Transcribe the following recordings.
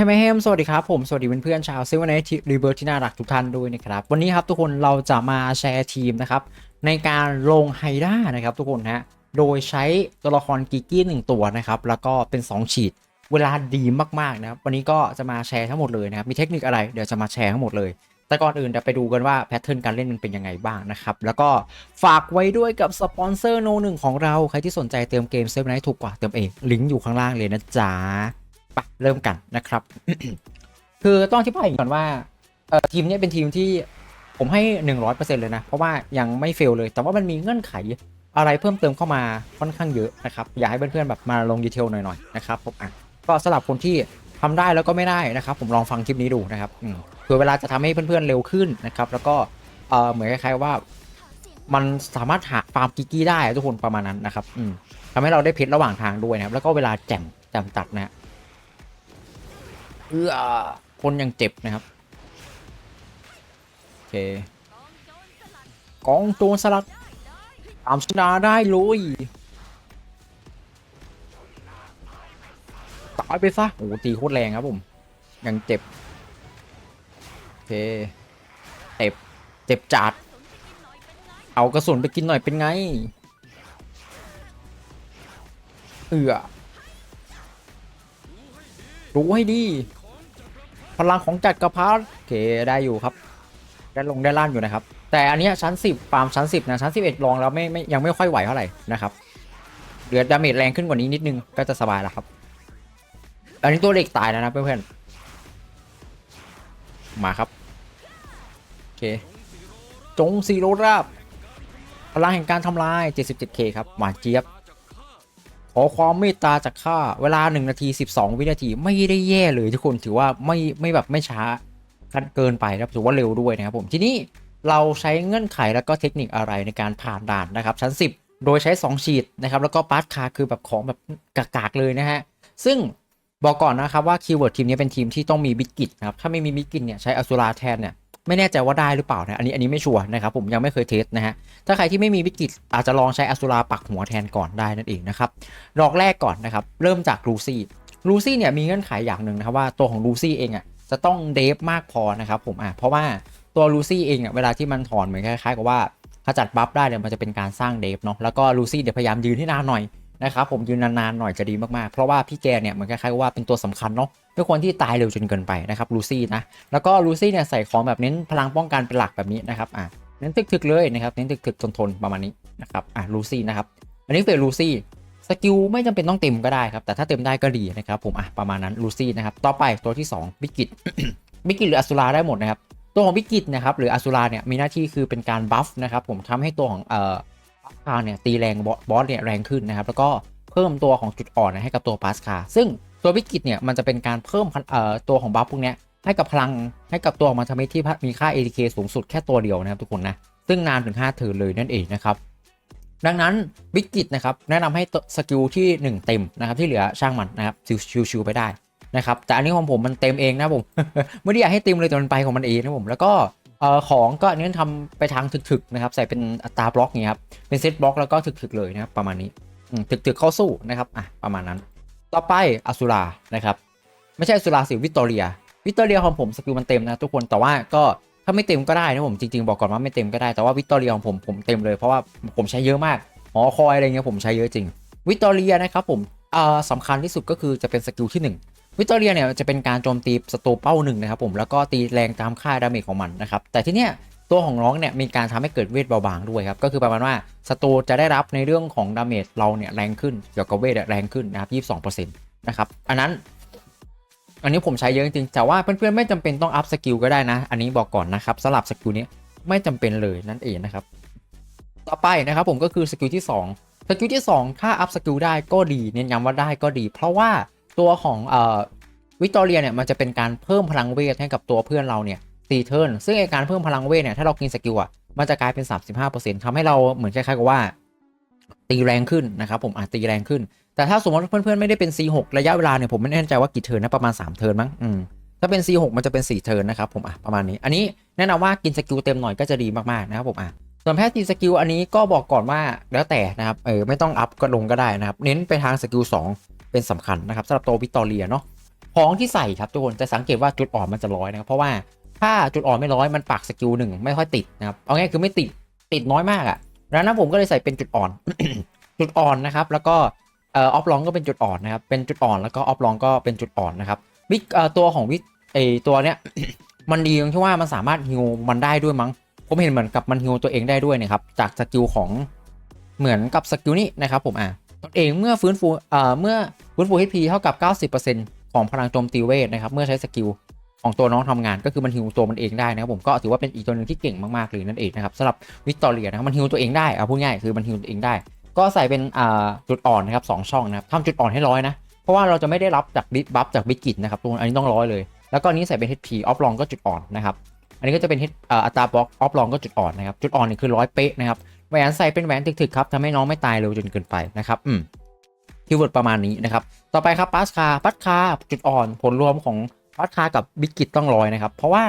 ให้ไม่แฮมสวัสดีครับ ผม สวัสดีเพื่อนๆชาวซเว่นไอทีรีเบิร์ที่น่ารักทุกท่านด้วยนะครับ วันนี้ครับทุกคนเราจะมาแชร์ทีมนะครับ ในการลงไฮด้านะครับทุกคนฮะโดยใช้ตัวละครกิกกี้หนึ่งตัวนะครับ แล้วก็เป็น 2 ฉีด เวลาดีมากๆนะครับ วันนี้ก็จะมาแชร์ทั้งหมดเลยนะครับ มีเทคนิคอะไรเดี๋ยวจะมาแชร์ทั้งหมดเลยแต่ก่อนอื่นเดี๋ยวไปดูกันว่าแพทเทิร์นการเล่นมันเป็นยังไงบ้างนะครับ แล้วก็ฝากไว้ด้วยกับสปอนเซอร์โนหนึ่งของเรา ใครที่สนใจเติมเกมเซฟไนท์ถูกกว่าเติมเอง ลิงก์อยู่ข้างล่างเลยนะจ๊ะ ไปเริ่มกันนะครับ คือต้องอธิบายก่อนว่าทีมนี้เป็นทีมที่ผมให้ 100%เลยนะ เพราะว่ายังไม่เฟลเลย แต่ว่ามันมีเงื่อนไขอะไรเพิ่มเติมเข้ามาค่อนข้างเยอะนะครับ อยากให้เพื่อนๆแบบมาลงดีเทลหน่อยๆนะครับผมอะก็สำหรับคนที่ทำได้แล้วก็ไม่ได้นะครับ ผมลองฟังคลิปนี้ดูนะครับอืมเผื่อเวลาจะทำให้เพื่อนๆเร็วขึ้นนะครับ แล้วก็เหมือนคล้ายๆว่า มันสามารถหาฟาร์มกิกกี้ได้ทุกคนประมาณนั้นนะครับทำให้เราได้เพชรระหว่างทางด้วยนะครับ แล้วก็เวลาแจ่มแจ่มตัดนะ เอื้อคนยังเจ็บนะครับ โอเค กองโจรสลัดตามชนาได้เลยตายไปซะโอ้ตีโคตรแรงครับผม ยังเจ็บ โอเค เจ็บ เจ็บจัดเอากระสุนไปกินหน่อยเป็นไง เอือรู้ให้ดี พลังของจัดกระพาโอเคได้อยู่ครับได้ลงได้ล่านอยู่นะครับ แต่อันนี้ชั้น 10ปามชั้น 10นะชั้น 11ลองแล้วไม่ไม่ยังไม่ค่อยไหวเท่าไหร่นะครับเหลือดาเมจแรงขึ้นกว่านี้นิดนึงก็จะสบายแล้วครับ อันนี้ตัวเล็กตายแล้วนะเพื่อนๆมาครับโอเคจงซีโรราบพลังแห่งการทำลาย 77k ครับหวานเจี๊ยบ อความเมตตาจากข้าเวลา 1 นาที 12 วินาทีไม่ได้แย่เลยทุกคนถือว่าไม่ไม่แบบไม่ช้าเกินไปนะครับถือว่าเร็วด้วยนะครับผมทีนี้เราใช้เงื่อนไขแล้วก็เทคนิคอะไรในการผ่านด่านนะครับชั้น 10 โดยใช้ 2 ฉีดนะครับแล้วก็ปาร์ตคาคือแบบของแบบกากๆเลยนะฮะซึ่งบอกก่อนนะครับว่าคีย์เวิร์ดทีมนี้เป็นทีมที่ต้องมีบิกกิตนะครับถ้าไม่มีบิกกิตเนี่ยใช้อสุราแทนเนี่ย ไม่แน่ใจว่าได้หรือเปล่านะอันนี้อันนี้ไม่ชัวร์นะครับผมยังไม่เคยเทสนะฮะถ้าใครที่ไม่มีวิกฤตอาจจะลองใช้อสุราปักหัวแทนก่อนได้นั่นเองนะครับดอกแรกก่อนนะครับเริ่มจากลูซี่ลูซี่เนี่ยมีเงื่อนไขอย่างหนึ่งนะครับว่าตัวของลูซี่เองอะจะต้องเดฟมากพอนะครับผมอะเพราะว่าตัวลูซี่เองอะเวลาที่มันถอนเหมือนคล้ายๆกับว่าขจัดบัฟได้เนี่ยมันจะเป็นการสร้างเดฟเนาะแล้วก็ลูซี่เดี๋ยวพยายามยืนให้นานหน่อย นะครับผมยืนนานๆหน่อยจะดีมากๆ เพราะว่าพี่แกเนี่ยเหมือนคล้ายๆกับว่าเป็นตัวสำคัญเนาะไม่ควรที่ตายเร็วจนเกินไปนะครับลูซี่นะแล้วก็ลูซี่เนี่ยใส่ของแบบเน้นพลังป้องกันเป็นหลักแบบนี้นะครับอะเน้นถึกๆเลยนะครับเน้นถึกๆทนๆประมาณนี้นะครับอะลูซี่นะครับอันนี้เป็นลูซี่สกิลไม่จำเป็นต้องเต็มก็ได้ครับแต่ถ้าเต็มได้ก็ดีนะครับผมอะประมาณนั้นลูซี่นะครับต่อไปตัวที่2บิกิตบิกิตหรืออสุราได้หมดนะครับตัวของบิกิตนะครับหรืออสุราเนี่ยมีหน้าที่คือเป็นการบัฟนะครับผมทำให้ตัวของเอ่อ ปัสคาเนี่ยตีแรงบอสเนี่ยแรงขึ้นนะครับแล้วก็เพิ่มตัวของจุดอ่อนให้กับตัวปัสคาซึ่งตัวบิกิตเนี่ยมันจะเป็นการเพิ่มเอ่อตัวของบัฟพวกเนี้ยให้กับพลังให้กับตัวมันทำให้ที่มีค่า ATK สูงสุดแค่ตัวเดียวนะครับทุกคนนะซึ่งนานถึง 5 เทิร์นเลยนั่นเองนะครับดังนั้นบิกิตนะครับแนะนำให้สกิลที่ 1 เต็มนะครับที่เหลือช่างมันนะครับชิวๆไปได้นะครับแต่อันนี้ของผมมันเต็มเองนะผมไม่ได้อยากให้เต็มเลยแต่มันไปของมันเองนะผมแล้วก็ เอ่อของก็เน้นทำไปทางถึกๆนะครับ ใส่เป็นอัตราบล็อกอย่างเงี้ยครับเป็นเซตบล็อกแล้วก็ถึกๆเลยนะครับประมาณนี้ถึกๆเข้าสู้นะครับอะประมาณนั้น ต่อไปอสุรานะครับ ไม่ใช่อสุราสิวิตตอเรีย วิกตอเรียของผมสกิลมันเต็มนะทุกคนแต่ว่าก็ถ้าไม่เต็มก็ได้นะผมจริงๆบอกก่อนว่าไม่เต็มก็ได้แต่ว่าวิกตอเรียของผมผมเต็มเลยเพราะว่าผมใช้เยอะมากหอคอยอะไรเงี้ยผมใช้เยอะจริง วิกตอเรียนะครับผมอ่าสำคัญที่สุดก็คือจะเป็นสกิลที่1 วิกตอเรียเนี่ยจะเป็นการโจมตีศัตรูเป้าหนึ่งนะครับผมแล้วก็ตีแรงตามค่าดาเมจของมันนะครับแต่ที่เนี้ยตัวของน้องเนี่ยมีการทำให้เกิดเวทเบาบางด้วยครับก็คือประมาณว่าศัตรูจะได้รับในเรื่องของดาเมจเราเนี่ยแรงขึ้นเกี่ยวกับเวทแรงขึ้นนะครับ22%นะครับอันนั้น อันนี้ผมใช้เยอะจริงๆแต่ว่าเพื่อนๆไม่จำเป็นต้องอัพสกิลก็ได้นะ อันนี้บอกก่อนนะครับสลับสกิลนี้ไม่จำเป็นเลยนั่นเองนะครับต่อไปนะครับผมก็คือสกิลที่2สกิลที่ 2 ถ้าอัพสกิลได้ก็ดีเน้นย้ำว่าได้ก็ดี เพราะว่าตัวของเอ่อ วิกตอเรียเนี่ยมันจะเป็นการเพิ่มพลังเวทให้กับตัวเพื่อนเราเนี่ยตีเทิร์นซึ่งไอการเพิ่มพลังเวทเนี่ยถ้าเรากินสกิลอะมันจะกลายเป็น 35%ทำให้เราเหมือนคล้ายๆกับว่า ตีแรงขึ้นนะครับผมอาจตีแรงขึ้น แต่ถ้าสมมติเพื่อนๆไม่ได้เป็น C6 ระยะเวลาเนี่ยผมไม่แน่ใจว่ากี่เทิร์นนะประมาณ 3 เทิร์นมั้งอืมถ้าเป็น C6 มันจะเป็น 4 เทิร์นนะครับผมอะประมาณนี้ อันนี้แนะนำว่ากินสกิลเต็มหน่อยก็จะดีมากๆนะครับผมอะส่วนแพทย์ตีสกิลอันนี้ก็บอกก่อนว่าแล้วแต่นะครับเออไม่ต้องอัพก็ลงก็ได้นะครับเน้นไปทางสกิล2เป็นสำคัญนะครับสำหรับตัววิตอเรียเนาะ ของที่ใส่ครับทุกคนจะสังเกตว่าจุดอ่อนมันจะร้อยนะครับเพราะว่าถ้าจุดอ่อนไม่ร้อยมันปักสกิลหนึ่งไม่ค่อยติดนะครับเอาง่ายคือไม่ติดติดน้อยมากอะ่ะดังนั้นผมก็เลยใส่เป็นจุดอ่อน จุดอ่อนนะครับ แล้วก็เอ่อออฟลองก็เป็นจุดอ่อนนะครับเป็นจุดอ่อนแล้วก็ออฟลองก็เป็นจุดอ่อนนะครับวิกเอ่อตัวของวิกไอตัวเนี้ยมันดีตรงที่ว่ามันสามารถฮิวมันได้ด้วยมั้งผมเห็นเหมือนกับมันฮิวตัวเองได้ด้วยนะครับจากสกิลของเหมือนกับสกิลนี้นะครับผมอะตนเองเมื่อฟื้นฟูเอ่อเมื่อฟื้นฟู HP เท่ากับ 90% ของพลังโจมตีเวทนะครับเมื่อใช้สกิลของตัวน้องทำงานก็คือมันฮิวตัวมันเองได้นะครับผมก็ถือว่าเป็นอีกตัวหนึ่งที่เก่งมากๆเลยนั่นเองนะครับสำหรับวิกตอเรียนะครับมันฮิวตัวเองได้เอาพูดง่ายคือมันฮิวตัวเองได้ ก็ใส่เป็นจุดอ่อนนะครับสองช่องนะครับทำจุดอ่อนให้ร้อยนะเพราะว่าเราจะไม่ได้รับจากบิ๊กบัฟจากบิ๊กกิจนะครับตรงอันนี้ต้องร้อยเลย แล้วก็อันนี้ใส่เป็น HP ออฟลองก็จุดอ่อนนะครับอันนี้ก็จะเป็นอัตราบล็อกออฟลองก็จุดอ่อนนะครับจุดอ่อนนี่คือร้อยเป๊ะนะครับแหวนใส่เป็นแหวนถึกๆครับทำให้น้องไม่ตายเร็วจนเกินไปนะครับอืม คีย์เวิร์ดประมาณนี้นะครับ ต่อไปครับปัสคาปัสคาจุดอ่อนผลรวมของปัสคากับบิ๊กกิจต้องร้อยนะครับ เพราะว่า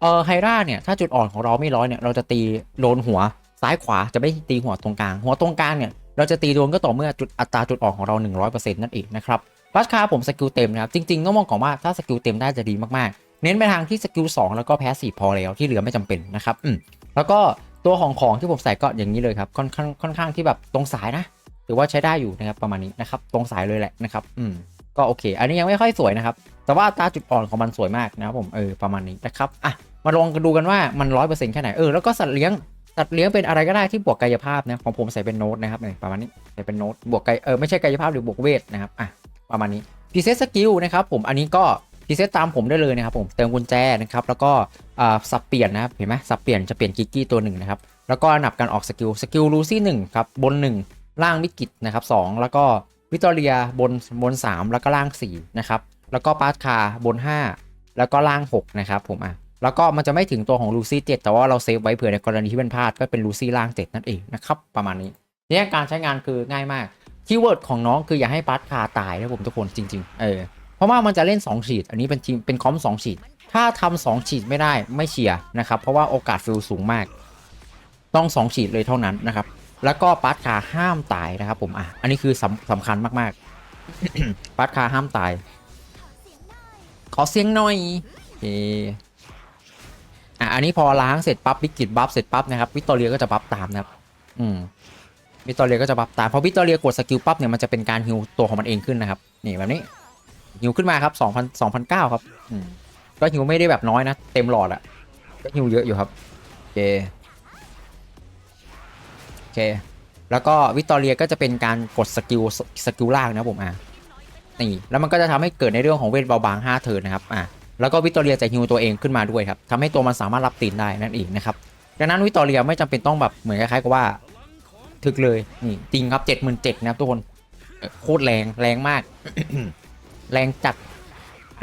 เออไฮราเนี่ยถ้าจุดอ่อนของเราไม่ร้อยเนี่ยเราจะตีโดนหัวซ้ายขวาจะไม่ตีหัวตรงกลาง หัวตรงกลางเนี่ยเราจะตีโดนก็ต่อเมื่อจุดอัตราจุดอ่อนของเรา 100%นั่นเองนะครับปัสคาผมสกิลเต็มนะครับจริงๆต้องมองก่อนว่าถ้าสกิลเต็มได้จะดีมากๆ เน้นไปทางที่สกิล2แล้วก็แพ้สีพอแล้วที่เหลือไม่จำเป็นนะครับอืมแล้วก็ตัวของของที่ผมใส่ก็อย่างนี้เลยครับค่อนข้างค่อนข้างที่แบบตรงสายนะ ถือว่าใช้ได้อยู่นะครับประมาณนี้นะครับตรงสายเลยแหละนะครับอืมก็โอเค อันนี้ยังไม่ค่อยสวยนะครับ แต่ว่าตาจุดอ่อนของมันสวยมากนะครับผมเออประมาณนี้นะครับอะมาลองกันดูกันว่ามันร้อยเปอร์เซ็นต์แค่ไหนเออแล้วก็สัตว์เลี้ยงสัตว์เลี้ยงเป็นอะไรก็ได้ที่บวกกายภาพนะของผมใส่เป็นโน้ตนะครับเนี่ยประมาณนี้ใส่เป็นโน้ตบวกกายเออไม่ใช่กายภาพหรือบวกเวทนะครับอะประมาณนี้พ r เซ t สกิลนะครับผมอันนี้ก็พ r เซ t ตามผมได้เลยนะครับผมเติมกุญแจนะครับแล้วก็อ่าสับเปลี่ยนนะครับเห็นไหมสับเปลี่ยนจะเปลี่ยนกิกกี้ตัวหนึ่งนะครับแล้วก็อันดับการออกสกิลสกิลลูซี่หนึ่งครับบน1 ล่างมิกิตนะครับสองแล้วก็วิตอเรียบนบน 3 แล้วก็ล่าง4นะครับแล้วก็ปาร์ตคาบน 5 แล้วก็ล่าง6นะครับผมอะแล้วก็มันจะไม่ถึงตัวของลูซี่7แต่ว่าเราเซฟไว้เผื่อในกรณีที่เป็นพลาดก็เป็นลูซี่ล่าง 7 นั่นเองนะครับประมาณนี้เนี่ยการใช้งานคือง่ายมากคีย์เวิร์ดของน้องคืออย่าให้ปาร์ตคาตายนะผมทุกคนจริง ๆ เออเพราะว่ามันจะเล่น2ฉีดอันนี้เป็นทีมเป็นคอม2ฉีดถ้าทำ2ฉีดไม่ได้ไม่เชียร์นะครับเพราะว่าโอกาสฟิลสูงมาก ต้อง2ฉีดเลยเท่านั้นนะครับ แล้วก็ปาร์ตคาห้ามตายนะครับผมอะอันนี้คือสำสำคัญมากๆ ปาร์ตคาห้ามตาย ขอเสียงหน่อยโอเอะอันนี้พอล้างเสร็จปั๊บวิกฤตบัฟเสร็จปั๊บนะครับวิกตอเรียก็จะบัฟตามนะครับ อืมวิกตอเรียก็จะบัฟตามพอวิกตอเรียกดสกิลปั๊บเนี่ยมันจะเป็นการฮิวตัวของมันเองขึ้นนะครับนี่แบบนี้ฮิวขึ้นมาครับ2,000 2,009ครับอืมก็ฮิวไม่ได้แบบน้อยนะ เต็มหลอดอะก็ฮิวเยอะอยู่ครับโอเคโอ เค แล้วก็วิตอเรียก็จะเป็นการกดสกิลสกิลล่างนะผมอะนี่แล้วมันก็จะทำให้เกิดในเรื่องของเวทเบาบาง5เทิร์นนะครับอะแล้วก็วิตอเรียจะฮิวตัวเองขึ้นมาด้วยครับทำให้ตัวมันสามารถรับตีนได้นั่นเองนะครับดังนั้นวิตอเรียไม่จำเป็นต้องแบบเหมือนคล้ายๆกับว่า ถึกเลยนี่จริงครับเจ็ดหมื่นเจ็ดนะครับทุกคนโคตรแรงแรงมาก แรงจัด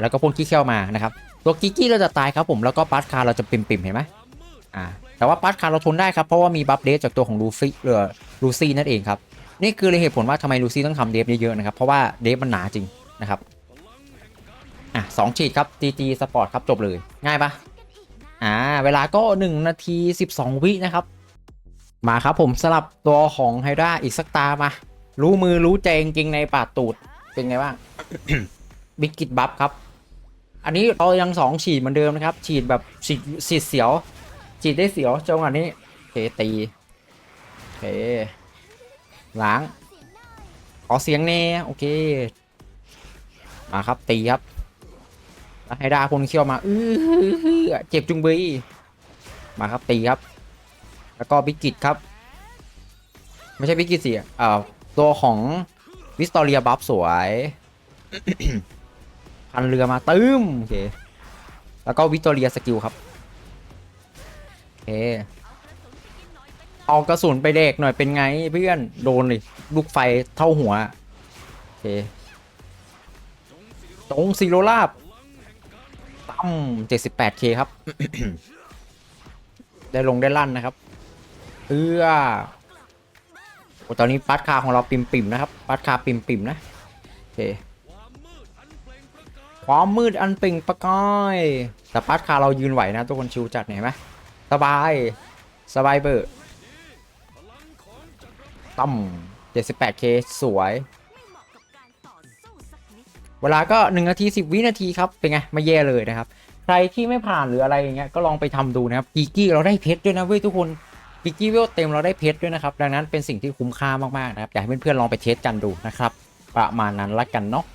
แล้วก็พ่นขี้เขี้ยวมานะครับตัวกิกกี้เราจะตายครับผมแล้วก็ปาร์ตคาร์เราจะปิ่มๆเห็นไหม อ่าแต่ว่าปาร์ตคาร์เราทนได้ครับ เพราะว่ามีบัฟเดฟจากตัวของลูฟี่เรือลูซี่นั่นเองครับ นี่คือเลยเหตุผลว่าทำไมลูซี่ต้องทำเดฟเยอะๆนะครับ เพราะว่าเดฟมันหนาจริงนะครับอะสองฉีดครับ GG Sport ครับจบเลยง่ายปะอ่าเวลาก็ 1 นาที 12 วินะครับ มาครับผมสลับตัวของไฮด้าอีกสักตามา รู้มือรู้ใจจริงๆในปาดตูดเป็นไงบ้างบิกกิตบัฟครับ อันนี้เรายัง2ฉีดเหมือนเดิมนะครับ ฉีดแบบฉีดฉีดเสียว ฉีดได้เสียวจังหวะนี้เคตีโอเคล้าง ขอเสียงแน่โอเค มาครับตีครับแล้วให้ดาคนเคี้ยวมาอื้อเจ็บจุงบยมาครับตีครับ แล้วก็บิกกิตครับ ไม่ใช่บิกกิตสิเอ่อตัวของวิสตอเรียบัฟสวยพันเรือมาตึ้มโอเค แล้วก็วิตอเรียสกิลครับ เคเอากระสุนไปเด็กหน่อยเป็นไงเพื่อนโดนเลยลูกไฟเท่าหัว โอเคตรงซีโรลาบตั้ม 78k ครับ ได้ลงได้ลั่นนะครับเอื้อโอ้ตอนนี้ปัดคาของเราปิ่มปิ่มนะครับ ปัดคาปิ่มปิ่มนะ โอเค ความมืดอันเปล่งประกาย แต่ปัดคาเรายืนไหวนะ ทุกคนชิวจัดเห็นไหม สบาย สบายเบอร์ตั้ม 78k สวย เวลาก็ 1 นาที 10 วินาทีครับ เป็นไง ไม่แย่เลยนะครับ ใครที่ไม่ผ่านหรืออะไรอย่างเงี้ย ก็ลองไปทำดูนะครับกีกี้เราได้เพชรด้วยนะเว้ยทุกคนกีกี้เวลเต็มเราได้เพชรด้วยนะครับ ดังนั้นเป็นสิ่งที่คุ้มค่ามากๆนะครับ อยากให้เพื่อนๆลองไปเทสกันดูนะครับ ประมาณนั้นละกันเนาะ